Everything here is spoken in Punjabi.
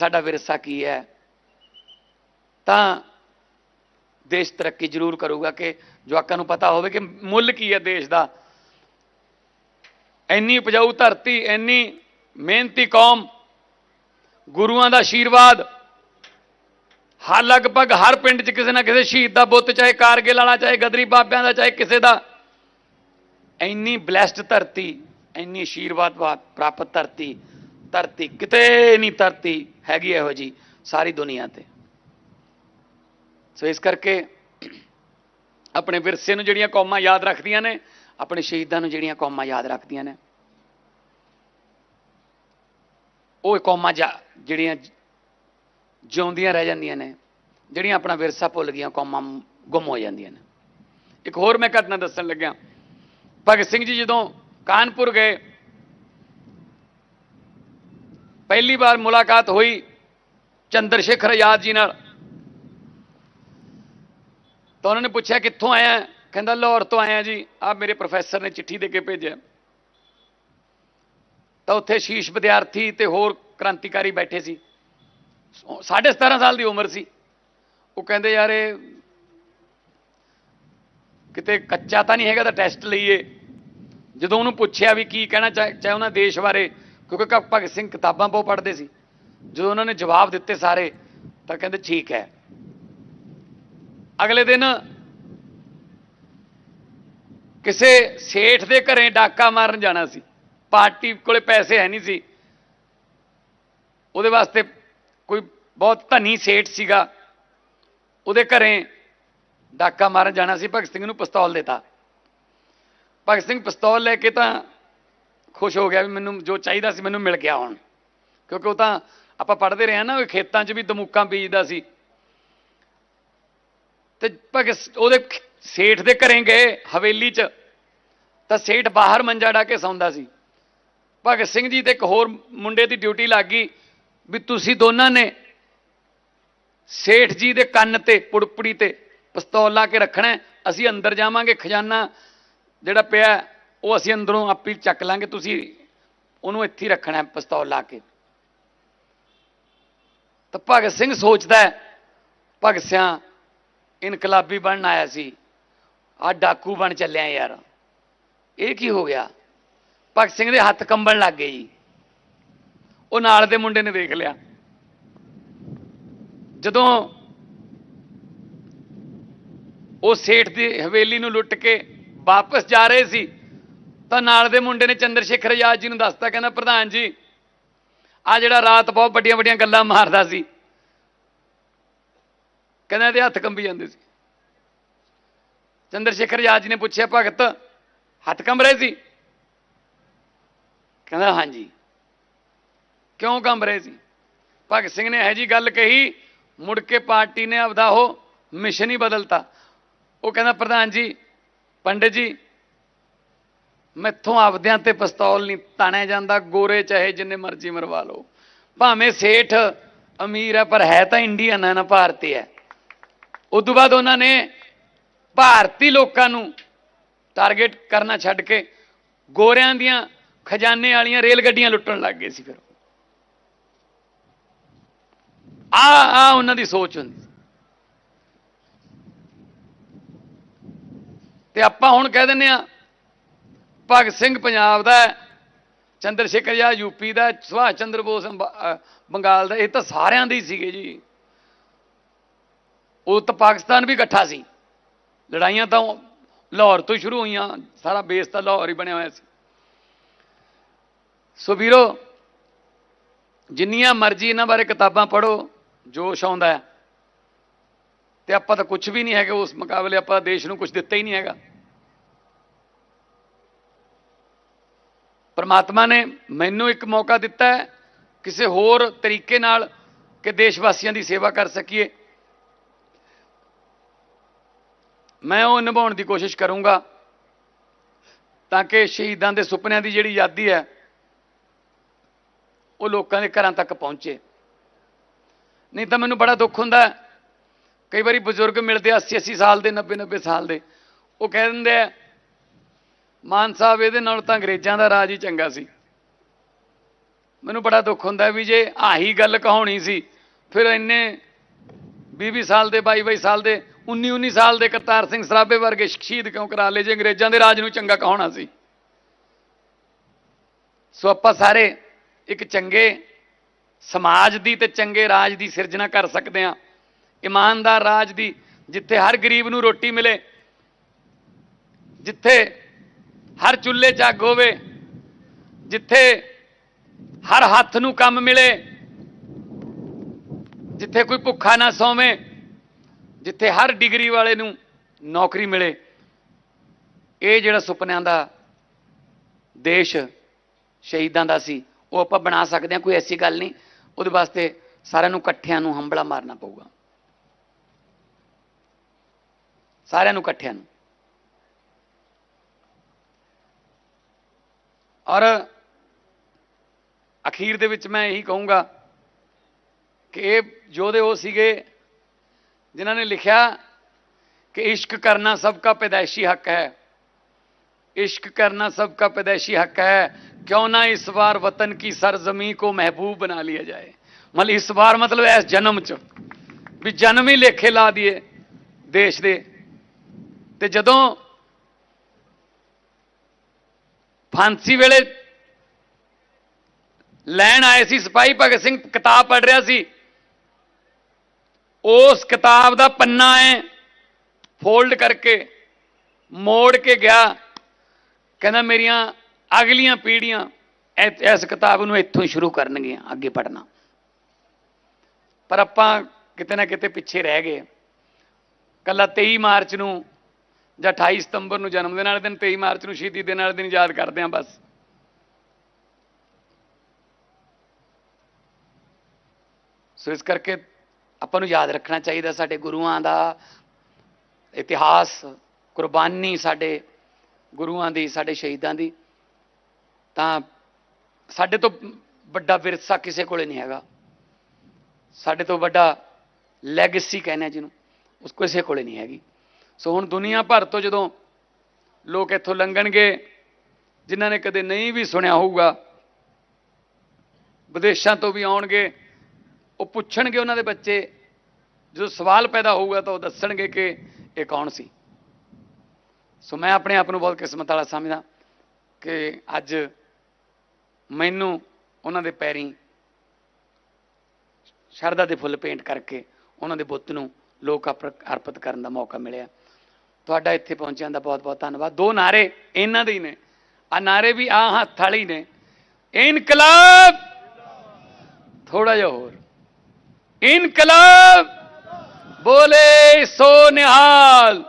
ਸਾਡਾ ਵਿਰਸਾ ਕੀ ਹੈ? ਤਾਂ ਦੇਸ਼ ਤਰੱਕੀ ਜ਼ਰੂਰ ਕਰੂਗਾ ਕਿ ਜਵਾਕਾਂ ਨੂੰ ਪਤਾ ਹੋਵੇ ਕਿ ਮੁੱਲ ਕੀ ਹੈ ਦੇਸ਼ ਦਾ। ਇੰਨੀ ਉਪਜਾਊ ਧਰਤੀ, ਇੰਨੀ ਮਿਹਨਤੀ ਕੌਮ, ਗੁਰੂਆਂ ਦਾ ਆਸ਼ੀਰਵਾਦ ਹਰ ਲਗਭਗ ਹਰ ਪਿੰਡ 'ਚ ਕਿਸੇ ਨਾ ਕਿਸੇ ਸ਼ਹੀਦ ਦਾ ਬੁੱਤ, ਚਾਹੇ ਕਾਰਗਿਲ ਵਾਲਾ, ਚਾਹੇ ਗਦਰੀ ਬਾਬਿਆਂ ਦਾ, ਚਾਹੇ ਕਿਸੇ ਦਾ। ਇੰਨੀ ਬਲੈਸਡ ਧਰਤੀ, ਇੰਨੀ ਆਸ਼ੀਰਵਾਦ ਪ੍ਰਾਪਤ ਧਰਤੀ ਧਰਤੀ ਕਿਤੇ ਨਹੀਂ ਧਰਤੀ। ਹੈਗੀ ਇਹੋ ਜੀ ਸਾਰੀ ਦੁਨੀਆ ਤੇ। ਸੋ ਇਸ ਕਰਕੇ ਆਪਣੇ ਵਿਰਸੇ ਨੂੰ ਜਿਹੜੀਆਂ ਕੌਮਾਂ ਯਾਦ ਰੱਖਦੀਆਂ ਨੇ, ਆਪਣੇ ਸ਼ਹੀਦਾਂ ਨੂੰ ਜਿਹੜੀਆਂ ਕੌਮਾਂ ਯਾਦ ਰੱਖਦੀਆਂ ਨੇ, ਉਹ ਕੌਮਾਂ ਜਾ- ਜਿਹੜੀਆਂ ਜਿਉਂਦੀਆਂ ਰਹਿ ਜਾਂਦੀਆਂ ਨੇ, ਜਿਹੜੀਆਂ ਆਪਣਾ ਵਿਰਸਾ ਭੁੱਲ ਗਈਆਂ, ਕੌਮਾਂ ਗੁੰਮ ਹੋ ਜਾਂਦੀਆਂ ਨੇ। ਇੱਕ ਹੋਰ ਮੈਂ ਘਟਨਾ ਦੱਸਣ ਲੱਗਿਆ। ਭਗਤ ਸਿੰਘ ਜੀ ਜਦੋਂ ਕਾਨਪੁਰ ਗਏ ਪਹਿਲੀ ਵਾਰ ਮੁਲਾਕਾਤ ਹੋਈ ਚੰਦਰ ਸ਼ੇਖਰ ਆਜ਼ਾਦ ਜੀ ਨਾਲ। ਤਾਂ ਉਹਨਾਂ ਨੇ ਪੁੱਛਿਆ, ਕਿੱਥੋਂ ਆਇਆ ਕਹਿੰਦਾ, ਲਾਹੌਰ ਤੋਂ ਆਇਆ ਜੀ। ਆ ਮੇਰੇ ਪ੍ਰੋਫੈਸਰ ਨੇ ਚਿੱਠੀ ਦੇ ਕੇ ਭੇਜਿਆ। ਤਾਂ ਉੱਥੇ ਸ਼ੀਸ਼ ਵਿਦਿਆਰਥੀ ਤੇ ਹੋਰ ਕ੍ਰਾਂਤੀਕਾਰੀ ਬੈਠੇ ਸੀ। ਸਾਢੇ 17 ਸਾਲ ਦੀ ਉਮਰ ਸੀ। ਉਹ ਕਹਿੰਦੇ, ਯਾਰ ਇਹ ਕਿਤੇ ਕੱਚਾ ਤਾਂ ਨਹੀਂ ਹੈਗਾ ਤਾਂ ਟੈਸਟ ਲਈਏ। ਜਦੋਂ ਉਹਨੂੰ ਪੁੱਛਿਆ ਵੀ ਕੀ ਕਹਿਣਾ ਚਾਹ, ਚਾਹੇ ਉਹਨਾਂ ਦੇਸ਼ ਬਾਰੇ ਕਿਉਂਕਿ ਭਗਤ ਸਿੰਘ ਕਿਤਾਬਾਂ ਬਹੁਤ ਪੜ੍ਹਦੇ ਸੀ। ਜਦੋਂ ਉਹਨਾਂ ਨੇ ਜਵਾਬ ਦਿੱਤੇ ਸਾਰੇ, ਤਾਂ ਕਹਿੰਦੇ ਠੀਕ ਹੈ। ਅਗਲੇ ਦਿਨ ਕਿਸੇ ਸੇਠ ਦੇ ਘਰੇ ਡਾਕਾ ਮਾਰਨ ਜਾਣਾ ਸੀ। ਪਾਰਟੀ ਕੋਲੇ ਪੈਸੇ ਹੈ ਨਹੀਂ ਸੀ। ਉਹਦੇ ਵਾਸਤੇ ਕੋਈ ਬਹੁਤ ਧਨੀ ਸੇਠ ਸੀਗਾ। ਉਹਦੇ ਘਰੇ ਡਾਕਾ ਮਾਰਨ ਜਾਣਾ ਸੀ। ਭਗਤ ਸਿੰਘ ਨੂੰ ਪਿਸਤੌਲ ਦਿੱਤਾ। ਭਗਤ ਸਿੰਘ ਪਿਸਤੌਲ ਲੈ ਕੇ ਤਾਂ ਖੁਸ਼ ਹੋ ਗਿਆ ਵੀ ਮੈਨੂੰ ਜੋ ਚਾਹੀਦਾ ਸੀ ਮੈਨੂੰ ਮਿਲ ਗਿਆ ਹੁਣ। ਕਿਉਂਕਿ ਉਹ ਤਾਂ ਆਪਾਂ ਪੜ੍ਹਦੇ ਰਹੇ ਹਾਂ ਨਾ, ਉਹ ਖੇਤਾਂ 'ਚ ਵੀ ਦਮੂਕਾਂ ਬੀਜਦਾ ਸੀ। ਤੇ ਭਗਤ ਉਹਦੇ ਸੇਠ ਦੇ ਘਰੇ ਗਏ ਹਵੇਲੀ 'ਚ, ਤਾਂ ਸੇਠ ਬਾਹਰ ਮੰਜਾ ਢਾ ਕੇ ਸੌਂਦਾ ਸੀ। ਭਗਤ ਸਿੰਘ ਜੀ ਤੇ ਇੱਕ ਹੋਰ ਮੁੰਡੇ ਦੀ ਡਿਊਟੀ ਲੱਗ ਗਈ ਵੀ ਤੁਸੀਂ ਦੋਨਾਂ ਨੇ ਸੇਠ ਜੀ ਦੇ ਕੰਨ ਤੇ, ਪੁੜਪੜੀ ਤੇ ਪਿਸਤੌਲ ਲਾ ਕੇ ਰੱਖਣਾ ਅਸੀਂ ਅੰਦਰ ਜਾਵਾਂਗੇ ਖਜ਼ਾਨਾ ਜਿਹੜਾ ਪਿਆ ਉਹ ਅਸੀਂ ਅੰਦਰੋਂ ਆਪੇ ਚੱਕ ਲਾਂਗੇ, ਤੁਸੀਂ ਉਹਨੂੰ ਇੱਥੇ ਰੱਖਣਾ ਪਿਸਤੌਲ ਲਾ ਕੇ। ਤਾਂ ਭਗਤ ਸਿੰਘ ਸੋਚਦਾ ਭਗਤ ਸਿਆਂ, ਇਨਕਲਾਬੀ ਬਣਨ ਆਇਆ ਸੀ। ਆ ਡਾਕੂ ਬਣ ਚੱਲਿਆ ਯਾਰ। ਇਹ ਕੀ ਹੋ ਗਿਆ? ਭਗਤ ਸਿੰਘ ਦੇ ਹੱਥ ਕੰਬਣ ਲੱਗ ਗਏ ਜੀ। ਉਹ ਨਾਲ ਦੇ ਮੁੰਡੇ ਨੇ ਦੇਖ ਲਿਆ। ਜਦੋਂ ਉਹ ਸੇਠ ਦੀ ਹਵੇਲੀ ਨੂੰ ਲੁੱਟ ਕੇ ਵਾਪਸ ਜਾ ਰਹੇ ਸੀ ਤਾਂ ਨਾਲ ਦੇ ਮੁੰਡੇ ਨੇ ਚੰਦਰ ਸ਼ੇਖਰ ਆਜ਼ਾਦ ਜੀ ਨੂੰ ਦੱਸਤਾ, ਕਹਿੰਦਾ, ਪ੍ਰਧਾਨ ਜੀ ਆ ਜਿਹੜਾ ਰਾਤ ਬਹੁਤ ਵੱਡੀਆਂ ਵੱਡੀਆਂ ਗੱਲਾਂ ਮਾਰਦਾ ਸੀ। ਕਹਿੰਦਾ, ਇਹਦੇ ਹੱਥ ਕੰਬੀ ਜਾਂਦੇ ਸੀ। ਚੰਦਰ ਸ਼ੇਖਰ ਆਜ਼ਾਦ ਜੀ ਨੇ ਪੁੱਛਿਆ, ਭਗਤ, ਹੱਥ ਕੰਬ ਰਹੇ ਸੀ? ਕਹਿੰਦਾ, ਹਾਂਜੀ। ਕਿਉਂ ਕੰਬ ਰਹੇ ਸੀ? ਭਗਤ ਸਿੰਘ ਨੇ ਇਹ ਜੀ ਗੱਲ ਕਹੀ, ਮੁੜ ਕੇ ਪਾਰਟੀ ਨੇ ਆਪਦਾ ਉਹ ਮਿਸ਼ਨ ਹੀ ਬਦਲਤਾ। ਉਹ ਕਹਿੰਦਾ, ਪ੍ਰਧਾਨ ਜੀ, ਪੰਡਿਤ ਜੀ ਮੈਥੋਂ ਆਪਦਿਆਂ ਤੇ ਪਿਸਤੌਲ ਨਹੀਂ ਤਾਣਿਆ ਜਾਂਦਾ, ਗੋਰੇ ਚਾਹੇ ਜਿੰਨੇ ਮਰਜ਼ੀ ਮਰਵਾ ਲਓ। ਭਾਵੇਂ ਸੇਠ ਅਮੀਰ ਹੈ, ਪਰ ਹੈ ਤਾਂ ਇੰਡੀਅਨ ਹੈ ਨਾ, ਭਾਰਤੀ ਹੈ। ਉਸ ਤੋਂ ਬਾਅਦ ਉਹਨਾਂ ਨੇ ਭਾਰਤੀ ਲੋਕਾਂ ਨੂੰ ਟਾਰਗੇਟ ਕਰਨਾ ਛੱਡ ਕੇ ਗੋਰਿਆਂ ਦੀਆਂ ਖਜ਼ਾਨੇ ਵਾਲੀਆਂ ਰੇਲ ਗੱਡੀਆਂ ਲੁੱਟਣ ਲੱਗ ਗਏ ਸੀ ਫਿਰ। ਆ ਆ ਉਹਨਾਂ ਦੀ ਸੋਚ ਹੁੰਦੀ ਸੀ। ਤੇ ਆਪਾਂ ਹੁਣ ਕਹਿ ਦਿੰਨੇ ਆ ਭਗਤ ਸਿੰਘ ਪੰਜਾਬ ਦਾ ਚੰਦਰ ਸ਼ੇਖਰ ਆਜ਼ਾਦ ਯੂਪੀ ਦਾ ਸੁਭਾਸ਼ ਚੰਦਰ ਬੋਸ ਅੰਬ- ਬੰਗਾਲ ਦਾ ਇਹ ਤਾਂ ਸਾਰਿਆਂ ਦੇ ਹੀ ਸੀਗੇ ਜੀ। ਉਹ ਤਾਂ ਪਾਕਿਸਤਾਨ ਵੀ ਇਕੱਠਾ ਸੀ। ਲੜਾਈਆਂ ਤਾਂ ਲਾਹੌਰ ਤੋਂ ਹੀ ਸ਼ੁਰੂ ਹੋਈਆਂ। ਸਾਰਾ ਬੇਸ ਤਾਂ ਲਾਹੌਰ ਹੀ ਬਣਿਆ ਹੋਇਆ ਸੀ। ਸੋ ਵੀਰੋ, ਜਿੰਨੀਆਂ ਮਰਜ਼ੀ ਇਹਨਾਂ ਬਾਰੇ ਕਿਤਾਬਾਂ ਪੜ੍ਹੋ, ਜੋਸ਼ ਆਉਂਦਾ ਹੈ। ਤੇ ਆਪਾਂ ਤਾਂ ਕੁਝ ਵੀ ਨਹੀਂ ਹੈਗਾ। ਉਸ ਮੁਕਾਬਲੇ ਆਪਾਂ ਦੇਸ਼ ਨੂੰ ਕੁਝ ਦਿੱਤਾ ਹੀ ਨਹੀਂ ਹੈਗਾ। ਪਰਮਾਤਮਾ ਨੇ ਮੈਨੂੰ ਇੱਕ ਮੌਕਾ ਦਿੱਤਾ ਹੈ ਕਿਸੇ ਹੋਰ ਤਰੀਕੇ ਨਾਲ ਕਿ ਦੇਸ਼ ਵਾਸੀਆਂ ਦੀ ਸੇਵਾ ਕਰ ਸਕੀਏ। ਮੈਂ ਉਹ ਨਿਭਾਉਣ ਦੀ ਕੋਸ਼ਿਸ਼ ਕਰੂੰਗਾ ਤਾਂ ਕਿ ਸ਼ਹੀਦਾਂ ਦੇ ਸੁਪਨਿਆਂ ਦੀ ਜਿਹੜੀ ਯਾਦੀ ਹੈ, ਉਹ ਲੋਕਾਂ ਦੇ ਘਰਾਂ ਤੱਕ ਪਹੁੰਚੇ। ਨਹੀਂ ਤਾਂ ਮੈਨੂੰ ਬੜਾ ਦੁੱਖ ਹੁੰਦਾ ਕਈ ਵਾਰੀ ਬਜ਼ੁਰਗ ਮਿਲਦੇ 80 80 ਸਾਲ ਦੇ 90 90 ਸਾਲ ਦੇ। ਉਹ ਕਹਿ ਦਿੰਦੇ ਆ ਮਾਨ ਸਾਹਿਬ ਇਹਦੇ ਨਾਲ ਤਾਂ ਅੰਗਰੇਜ਼ਾਂ ਦਾ ਰਾਜ ਹੀ ਚੰਗਾ ਸੀ। ਮੈਨੂੰ ਬੜਾ ਦੁੱਖ ਹੁੰਦਾ ਵੀ ਜੇ ਆਹੀ ਗੱਲ ਕਹਾਉਣੀ ਸੀ, ਫਿਰ ਇੰਨੇ 20 ਸਾਲ ਦੇ 22 22 ਸਾਲ ਦੇ 19 19 ਸਾਲ ਦੇ ਕਰਤਾਰ ਸਿੰਘ ਸਰਾਭੇ ਵਰਗੇ ਸ਼ਹੀਦ ਕਿਉਂ ਕਰਾ ਲਏ ਜੇ ਅੰਗਰੇਜ਼ਾਂ ਦੇ ਰਾਜ ਨੂੰ ਚੰਗਾ ਕਹਾਉਣਾ ਸੀ? ਸੋ ਆਪਾਂ ਸਾਰੇ ਇੱਕ ਚੰਗੇ ਸਮਾਜ ਦੀ ਤੇ ਚੰਗੇ ਰਾਜ ਦੀ ਸਿਰਜਣਾ ਕਰ ਸਕਦੇ ਹਾਂ। ਇਮਾਨਦਾਰ ਰਾਜ ਦੀ, ਜਿੱਥੇ ਹਰ ਗਰੀਬ ਨੂੰ ਰੋਟੀ ਮਿਲੇ, ਜਿੱਥੇ ਹਰ ਚੁੱਲ੍ਹੇ 'ਚ ਅੱਗ ਹੋਵੇ, ਜਿੱਥੇ ਹਰ ਹੱਥ ਨੂੰ ਕੰਮ ਮਿਲੇ, ਜਿੱਥੇ ਕੋਈ ਭੁੱਖਾ ਨਾ ਸੌਵੇਂ, ਜਿੱਥੇ ਹਰ ਡਿਗਰੀ ਵਾਲੇ ਨੂੰ ਨੌਕਰੀ ਮਿਲੇ, ਇਹ ਜਿਹੜਾ ਸੁਪਨਿਆਂ ਦਾ ਦੇਸ਼ ਸ਼ਹੀਦਾਂ ਦਾ ਸੀ, ਉਹ ਆਪਾਂ ਬਣਾ ਸਕਦੇ ਹਾਂ, ਕੋਈ ਐਸੀ ਗੱਲ ਨਹੀਂ, ਉਹਦੇ ਵਾਸਤੇ ਸਾਰਿਆਂ ਨੂੰ ਇਕੱਠਿਆਂ ਨੂੰ ਹੰਬਲਾ ਮਾਰਨਾ ਪਊਗਾ। ਸਾਰਿਆਂ ਨੂੰ ਇਕੱਠਿਆਂ ਨੂੰ। ਔਰ ਅਖੀਰ ਦੇ ਵਿੱਚ ਮੈਂ ਇਹੀ ਕਹੂੰਗਾ ਕਿ ਇਹ ਯੋਧੇ ਉਹ ਸੀਗੇ ਜਿਨ੍ਹਾਂ ਨੇ ਲਿਖਿਆ ਕਿ ਇਸ਼ਕ ਕਰਨਾ ਸਭ ਦਾ ਪੈਦਾਇਸ਼ੀ ਹੱਕ ਹੈ इश्क करना सबका पैदाइशी हक है क्यों ना इस बार वतन की सरजमी को महबूब बना लिया जाए मतलब इस बार मतलब इस जन्म ਚ ਵੀ ਜਨਮ ਹੀ ਲੇਖੇ ਲਾ ਦਈਏ ਦੇਸ਼ ਦੇ ਤੇ ਜਦੋਂ ਫਾਂਸੀ ਵੇਲੇ ਲੈਣ ਆਏ ਸੀ, ਸਿਪਾਹੀ ਭਗਤ ਸਿੰਘ ਕਿਤਾਬ ਪੜ੍ਹ ਰਿਹਾ ਸੀ। ਉਸ ਕਿਤਾਬ ਦਾ ਪੰਨਾ ਹੈ ਫੋਲਡ ਕਰਕੇ ਮੋੜ ਕੇ ਗਿਆ। ਕਹਿੰਦਾ, ਮੇਰੀਆਂ ਅਗਲੀਆਂ ਪੀੜ੍ਹੀਆਂ ਇਸ ਕਿਤਾਬ ਨੂੰ ਇੱਥੋਂ ਹੀ ਸ਼ੁਰੂ ਕਰਨਗੀਆਂ, ਅੱਗੇ ਪੜ੍ਹਨਾ। ਪਰ ਆਪਾਂ ਕਿਤੇ ਨਾ ਕਿਤੇ ਪਿੱਛੇ ਰਹਿ ਗਏ। ਕੱਲਾ 23 ਮਾਰਚ ਨੂੰ ਜਾਂ 28 ਸਤੰਬਰ ਨੂੰ ਜਨਮ ਦਿਨ ਵਾਲੇ ਦਿਨ 23 ਮਾਰਚ ਨੂੰ ਸ਼ਹੀਦੀ ਦਿਨ ਵਾਲੇ ਦਿਨ ਯਾਦ ਕਰਦੇ ਹਾਂ ਬਸ। ਸੋ ਇਸ ਕਰਕੇ ਆਪਾਂ ਨੂੰ ਯਾਦ ਰੱਖਣਾ ਚਾਹੀਦਾ ਸਾਡੇ ਗੁਰੂਆਂ ਦਾ ਇਤਿਹਾਸ, ਕੁਰਬਾਨੀ ਸਾਡੇ ਗੁਰੂਆਂ ਦੀ, ਸਾਡੇ ਸ਼ਹੀਦਾਂ ਦੀ। ਤਾਂ ਸਾਡੇ ਤੋਂ ਵੱਡਾ ਵਿਰਸਾ ਕਿਸੇ ਕੋਲੇ ਨਹੀਂ ਹੈਗਾ। ਸਾਡੇ ਤੋਂ ਵੱਡਾ ਲੈਗੇਸੀ ਕਹਿੰਦੇ ਆ ਜਿਹਨੂੰ, ਉਸ ਕਿਸੇ ਕੋਲੇ ਨਹੀਂ ਹੈਗੀ। ਸੋ ਹੁਣ ਦੁਨੀਆ ਭਰ ਤੋਂ ਜਦੋਂ ਲੋਕ ਇੱਥੋਂ ਲੰਘਣਗੇ, ਜਿਨ੍ਹਾਂ ਨੇ ਕਦੇ ਨਹੀਂ ਵੀ ਸੁਣਿਆ ਹੋਊਗਾ, ਵਿਦੇਸ਼ਾਂ ਤੋਂ ਵੀ ਆਉਣਗੇ, ਉਹ ਪੁੱਛਣਗੇ ਉਹਨਾਂ ਦੇ ਬੱਚੇ, ਜਦੋਂ ਸਵਾਲ ਪੈਦਾ ਹੋਊਗਾ ਤਾਂ ਉਹ ਦੱਸਣਗੇ ਕਿ ਇਹ ਕੌਣ ਸੀ। ਸੋ ਮੈਂ ਆਪਣੇ ਆਪ ਨੂੰ ਬਹੁਤ ਕਿਸਮਤ ਵਾਲਾ ਸਮਝਦਾ ਕਿ ਅੱਜ ਮੈਨੂੰ ਉਹਨਾਂ ਦੇ ਪੈਰੀਂ ਸ਼ਰਧਾ ਦੇ ਫੁੱਲ ਪੇਂਟ ਕਰਕੇ ਉਹਨਾਂ ਦੇ ਬੁੱਤ ਨੂੰ ਲੋਕ ਅਰਪ- ਅਰਪਿਤ ਕਰਨ ਦਾ ਮੌਕਾ ਮਿਲਿਆ। ਤੁਹਾਡਾ ਇੱਥੇ ਪਹੁੰਚਣ ਦਾ ਬਹੁਤ ਬਹੁਤ ਧੰਨਵਾਦ। ਦੋ ਨਾਰੇ ਇਹਨਾਂ ਦੇ ਹੀ ਨੇ। ਆ ਨਾਰੇ ਵੀ ਆ ਹੱਥ ਵਾਲੀ ਨੇ। ਇਨਕਲਾਬ! ਥੋੜਾ ਜਿਹਾ ਹੋਰ। ਇਨਕਲਾਬ! ਬੋਲੇ ਸੋ ਨਿਹਾਲ!